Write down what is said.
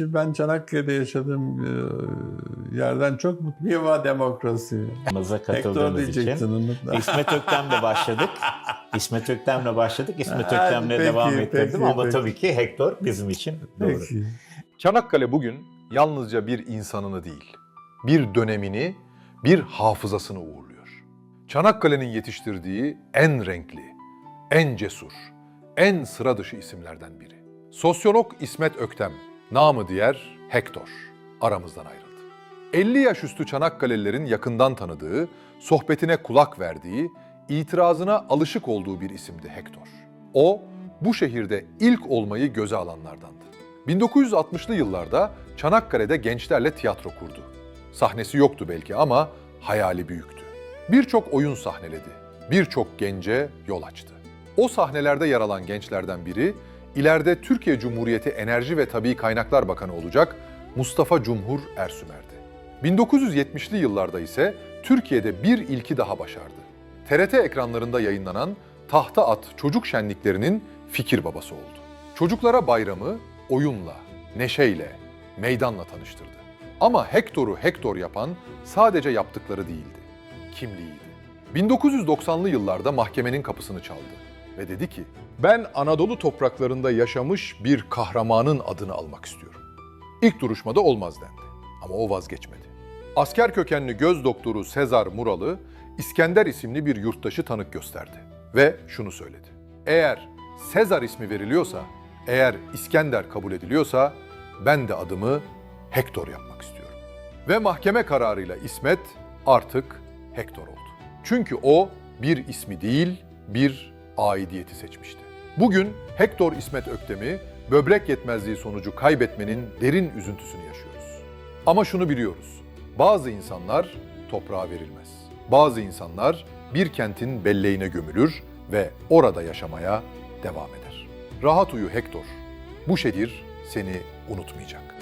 için ben Çanakkale'de yaşadığım e, yerden çok mutluyum ha demokrasi. Hector katıldığınız için. İsmet Öktem'le başladık. İsmet Öktem'le başladık. İsmet Öktem'le peki, devam ettirdim peki, ama peki. tabii ki Hector bizim için doğru. Peki. Çanakkale bugün yalnızca bir insanını değil, bir dönemini, bir hafızasını uğurluyor. Çanakkale'nin yetiştirdiği en renkli, en cesur, en sıra dışı isimlerden biri. Sosyolog İsmet Öktem, namı diğer Hector, aramızdan ayrıldı. 50 yaş üstü Çanakkale'lilerin yakından tanıdığı, sohbetine kulak verdiği, itirazına alışık olduğu bir isimdi Hector. O, bu şehirde ilk olmayı göze alanlardandı. 1960'lı yıllarda Çanakkale'de gençlerle tiyatro kurdu. Sahnesi yoktu belki ama hayali büyüktü. Birçok oyun sahneledi, birçok gence yol açtı. O sahnelerde yer alan gençlerden biri, ileride Türkiye Cumhuriyeti Enerji ve Tabii Kaynaklar Bakanı olacak Mustafa Cumhur Ersümer'di. 1970'li yıllarda ise Türkiye'de bir ilki daha başardı. TRT ekranlarında yayınlanan Tahta At Çocuk Şenliklerinin fikir babası oldu. Çocuklara bayramı oyunla, neşeyle, meydanla tanıştırdı. Ama Hector'u Hector yapan sadece yaptıkları değildi, kimliğiydi. 1990'lı yıllarda mahkemenin kapısını çaldı ve dedi ki, ben Anadolu topraklarında yaşamış bir kahramanın adını almak istiyorum. İlk duruşmada olmaz dendi ama o vazgeçmedi. Asker kökenli göz doktoru Sezar Muralı, İskender isimli bir yurttaşı tanık gösterdi ve şunu söyledi. Eğer Sezar ismi veriliyorsa, eğer İskender kabul ediliyorsa ben de adımı Hector yapmak istiyorum. Ve mahkeme kararıyla İsmet artık Hector oldu. Çünkü o bir ismi değil, bir aidiyeti seçmişti. Bugün Hector İsmet Öktem'i böbrek yetmezliği sonucu kaybetmenin derin üzüntüsünü yaşıyoruz. Ama şunu biliyoruz. Bazı insanlar toprağa verilmez. Bazı insanlar bir kentin belleğine gömülür ve orada yaşamaya devam eder. Rahat uyu Hector. Bu şehir seni unutmayacak.